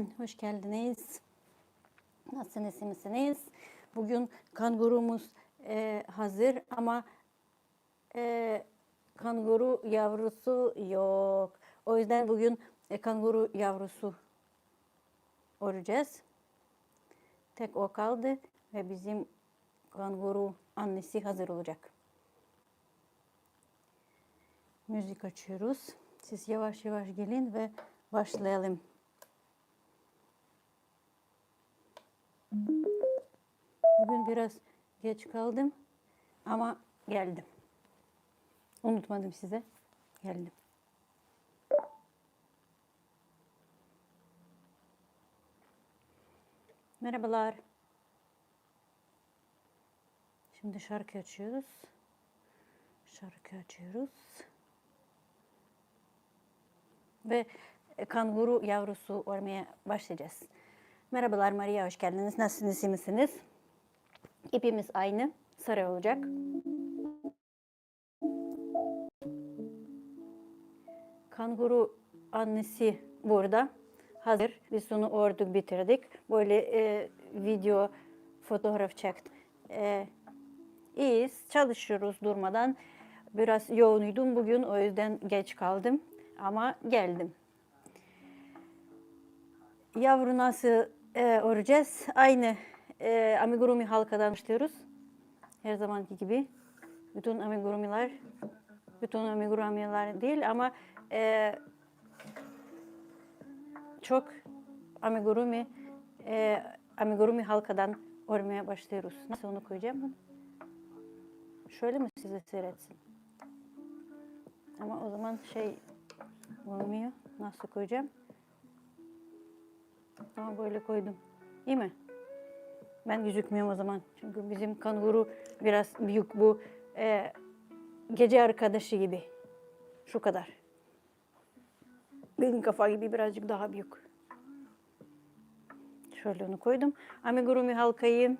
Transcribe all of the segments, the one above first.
Hoş geldiniz. Nasılsınız, misiniz? Bugün kangurumuz e, hazır ama e, kanguru yavrusu yok. O yüzden bugün e, kanguru yavrusu olacağız. Tek o kaldı ve bizim kanguru annesi hazır olacak. Müzik açıyoruz. Siz yavaş yavaş gelin ve başlayalım. Biraz geç kaldım ama geldim. Unutmadım size. Geldim. Merhabalar. Şimdi şarkı açıyoruz. Şarkı açıyoruz. Ve kanguru yavrusu olmaya başlayacağız. Merhabalar Maria, hoş geldiniz. Nasılsınız, iyi misiniz? İpimiz aynı, sarı olacak. Kanguru annesi burada. Hazır. Biz onu ördük, bitirdik. Böyle e, video, fotoğraf çektim. E, iyiyiz, çalışıyoruz durmadan. Biraz yoğunuydum bugün, o yüzden geç kaldım. Ama geldim. Yavru nasıl e, öreceğiz? Aynı e, amigurumi halkadan başlıyoruz. Her zamanki gibi. Bütün amigurumiler, bütün amigurumiler değil ama e, çok amigurumi e, amigurumi halkadan örmeye başlıyoruz. Nasıl onu koyacağım? Şöyle mi size seyretsin? Ama o zaman şey olmuyor. Nasıl koyacağım? Ama böyle koydum. İyi mi? Ben gözükmüyorum o zaman. Çünkü bizim kanguru biraz büyük bu e, gece arkadaşı gibi. Şu kadar. Benim kafa gibi birazcık daha büyük. Şöyle onu koydum. Amigurumi halkayı.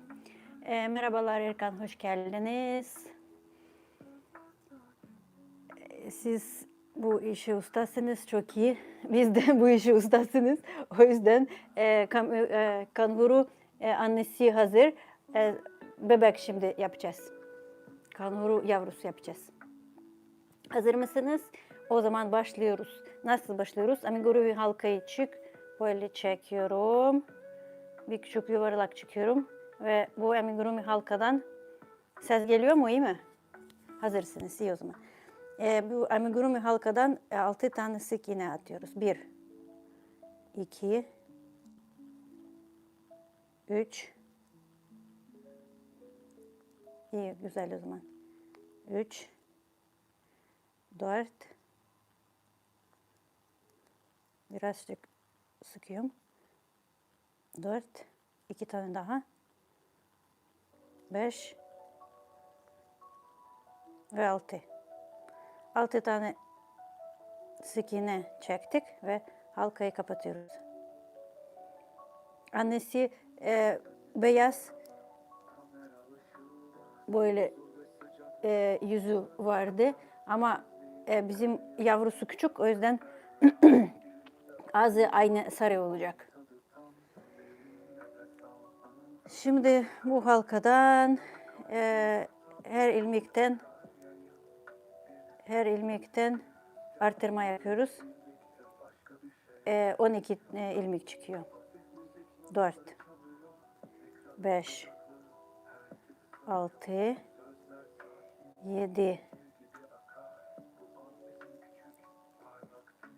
E, merhabalar Erkan, hoş geldiniz. E, Siz bu işi ustasınız, çok iyi. Biz de bu işi ustasınız. O yüzden e, kam, e, kanguru e, annesi hazır. E, bebek şimdi yapacağız. Kanguru yavrusu yapacağız. Hazır mısınız? O zaman başlıyoruz. Nasıl başlıyoruz? Amigurumi halkayı çık. Böyle çekiyorum. Bir küçük yuvarlak çıkıyorum. Ve bu amigurumi halkadan ses geliyor mu iyi mi? Hazırsınız iyi o zaman. E, bu amigurumi halkadan 6 tane sık iğne atıyoruz. 1 2 3 İyi güzel o zaman. 3 4 Birazcık sıkıyorum. 4 2 tane daha. 5 ve 6 6 tane sık iğne çektik ve halkayı kapatıyoruz. Annesi e, beyaz böyle e, yüzü vardı ama e, bizim yavrusu küçük o yüzden ağzı aynı sarı olacak. Şimdi bu halkadan e, her ilmekten her ilmekten artırma yapıyoruz. E, 12 e, ilmek çıkıyor. 4 5 6 7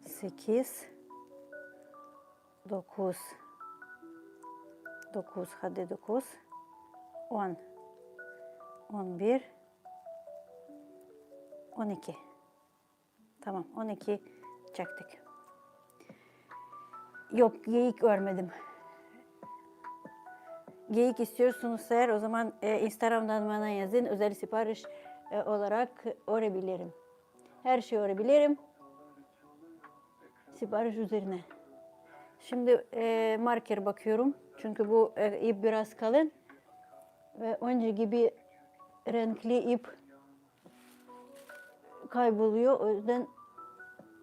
8 9 9 hadi 9 10 11 12 Tamam 12 çektik. Yok geyik örmedim. Geyik istiyorsunuz eğer o zaman e, Instagram'dan bana yazın. Özel sipariş e, olarak örebilirim. Her şeyi örebilirim. Sipariş üzerine. Şimdi e, marker bakıyorum. Çünkü bu e, ip biraz kalın. Ve önce gibi renkli ip kayboluyor. O yüzden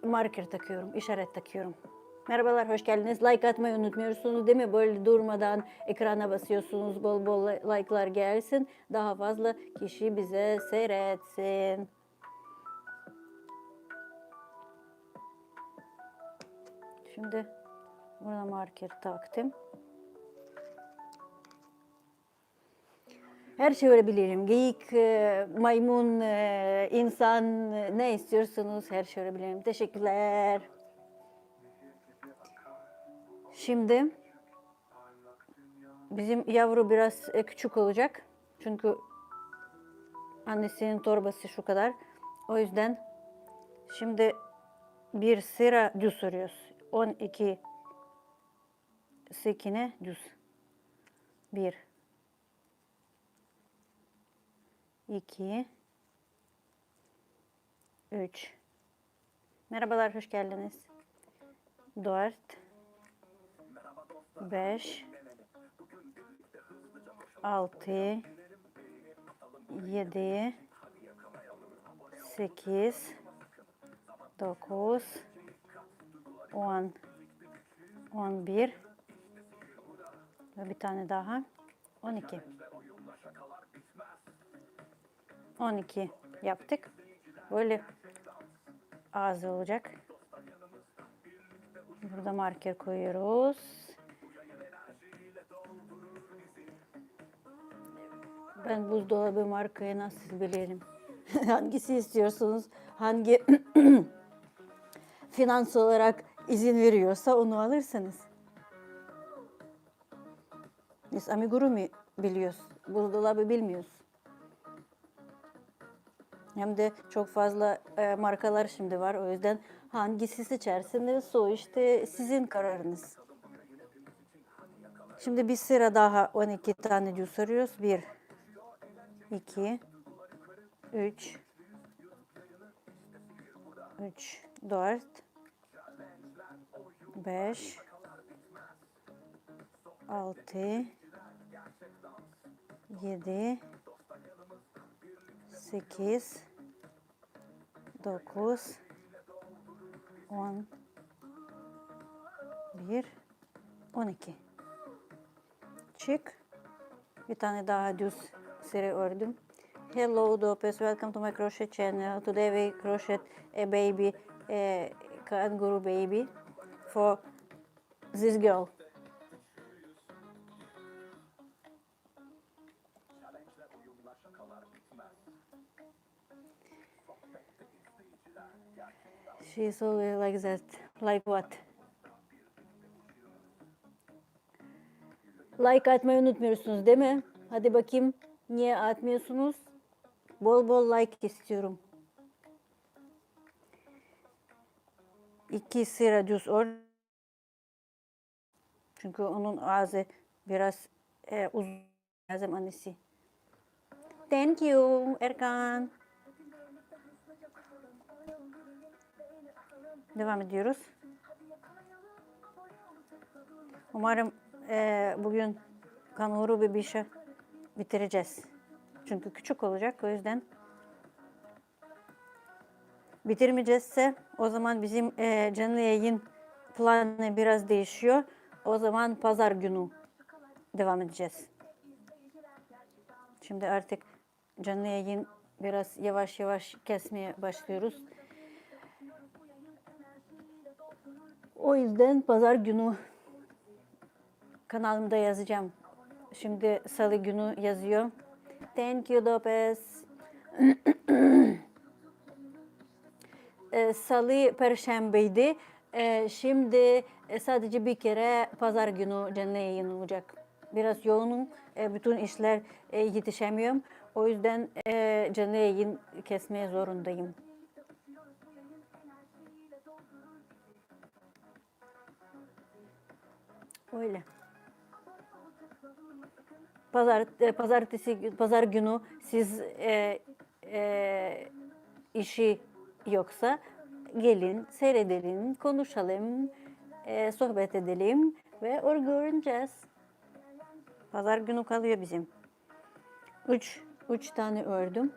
marker takıyorum, işaret takıyorum. Merhabalar, hoş geldiniz. Like atmayı unutmuyorsunuz değil mi? Böyle durmadan ekrana basıyorsunuz, bol bol like'lar gelsin. Daha fazla kişi bize seyretsin. Şimdi burada marker taktım. Her şey öğrenebilirim. Geyik, e, maymun, e, insan, e, ne istiyorsunuz her şey öğrenebilirim. Teşekkürler. Şimdi bizim yavru biraz e, küçük olacak. Çünkü annesinin torbası şu kadar. O yüzden şimdi bir sıra düz örüyoruz. 12 sekine düz. Bir. iki, üç. Merhabalar, hoş geldiniz. Dört, beş, altı, yedi, sekiz, dokuz, on, on bir ve bir tane daha, on iki. 12 yaptık. Böyle ağzı olacak. Burada marker koyuyoruz. Ben buzdolabı markayı nasıl bilirim? Hangisi istiyorsunuz? Hangi finans olarak izin veriyorsa onu alırsınız. Biz amigurumi biliyoruz. Buzdolabı bilmiyoruz. Hem de çok fazla e, markalar şimdi var. O yüzden hangisi seçersiniz o işte sizin kararınız. Şimdi bir sıra daha 12 tane düz örüyoruz. 1 2 3 3 4 5 6 7 8 9 10 1 12 Çık. Bir tane daha düz sıra ördüm. Hello Dopes, welcome to my crochet channel. Today we crochet a baby, a kangaroo baby for this girl. She is always like that. Like what? Like atmayı unutmuyorsunuz değil mi? Hadi bakayım. Niye atmıyorsunuz? Bol bol like istiyorum. İki sıra düz or. Çünkü onun ağzı biraz e, uzun lazım annesi. Thank you Erkan. Devam ediyoruz. Umarım e, bugün kanuru şey bitireceğiz. Çünkü küçük olacak o yüzden. Bitirmeyeceğizse o zaman bizim e, canlı yayın planı biraz değişiyor. O zaman pazar günü devam edeceğiz. Şimdi artık canlı yayın biraz yavaş yavaş kesmeye başlıyoruz. O yüzden pazar günü kanalımda yazacağım. Şimdi salı günü yazıyor. Thank you Lopez. Ee, salı perşembeydi. Ee, şimdi e, sadece bir kere pazar günü canlı yayın olacak. Biraz yoğunum. Ee, bütün işler e, yetişemiyorum. O yüzden e, canlı yayın kesmeye zorundayım. Öyle. Pazar, e, pazartesi, pazar günü siz e, e, işi yoksa gelin, seyredelim, konuşalım, e, sohbet edelim ve örgüneceğiz. Pazar günü kalıyor bizim. Üç, üç tane ördüm.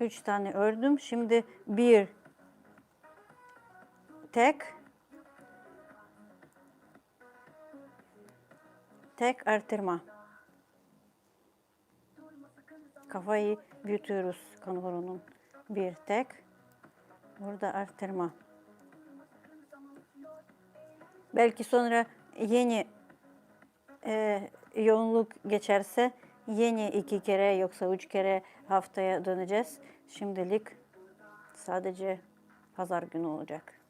Üç tane ördüm. Şimdi bir tek tek artırma. Kafayı büyütüyoruz kangurunun. Bir tek. Burada artırma. Belki sonra yeni e, yoğunluk geçerse yeni iki kere yoksa üç kere haftaya döneceğiz. Şimdilik sadece pazar günü olacak.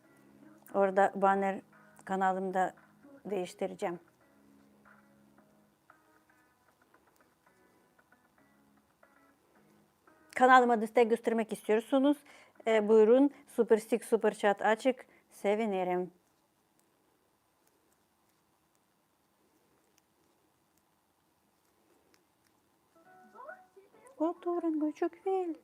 Orada banner kanalımda değiştireceğim. Kanalıma destek göstermek istiyorsunuz. E, buyurun Super Stick Super Chat açık. Sevinirim. Oturun küçük fil.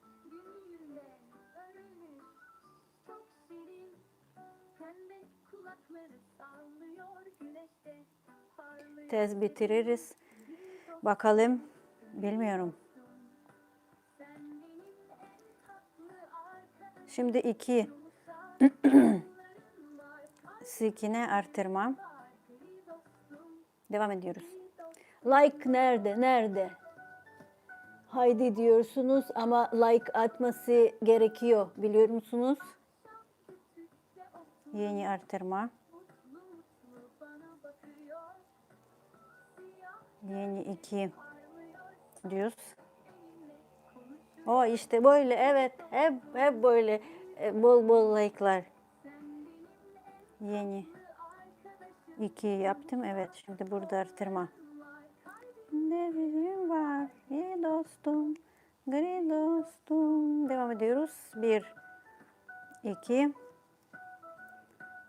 Tez bitiririz. Bakalım. Bilmiyorum. Şimdi iki sikine artırmam. Devam ediyoruz. Like nerede? Nerede? Haydi diyorsunuz ama like atması gerekiyor. Biliyor musunuz? Yeni artırma. Yeni iki diyoruz. O işte böyle evet hep hep böyle e, bol bol like'lar. Yeni. İki yaptım evet şimdi burada artırma. Nerenin var iyi dostum gri dostum. Devam ediyoruz. Bir iki.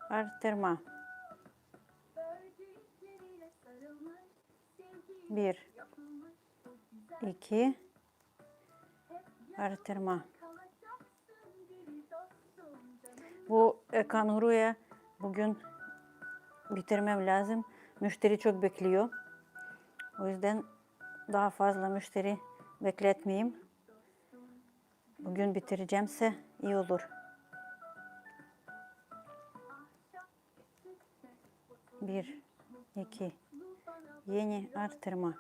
Artırma. Bir iki artırma. Bu e, kanguruya bugün bitirmem lazım. Müşteri çok bekliyor. O yüzden daha fazla müşteri bekletmeyeyim. Bugün bitireceğimse iyi olur. Bir, iki, yeni artırma.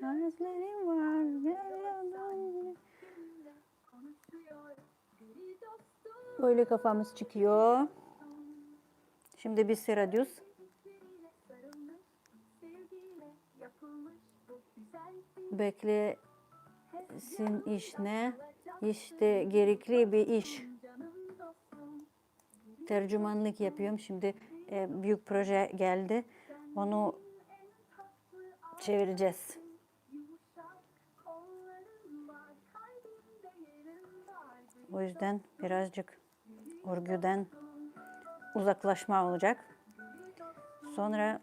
Gözlerim var, görüyorum. konuşuyor gri dostum Böyle kafamız çıkıyor. Şimdi bir sıra düz. Beklesin iş ne? İşte gerekli bir iş. Tercümanlık yapıyorum. Şimdi e, büyük proje geldi. Onu çevireceğiz. O yüzden birazcık örgüden uzaklaşma olacak. Sonra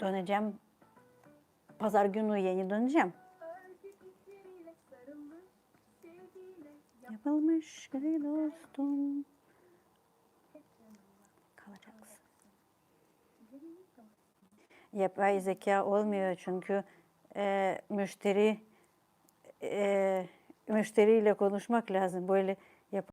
döneceğim. Pazar günü yeni döneceğim. Yapılmış gri dostum. Yapay zeka olmuyor çünkü e, müşteri e, müşteriyle konuşmak lazım. Böyle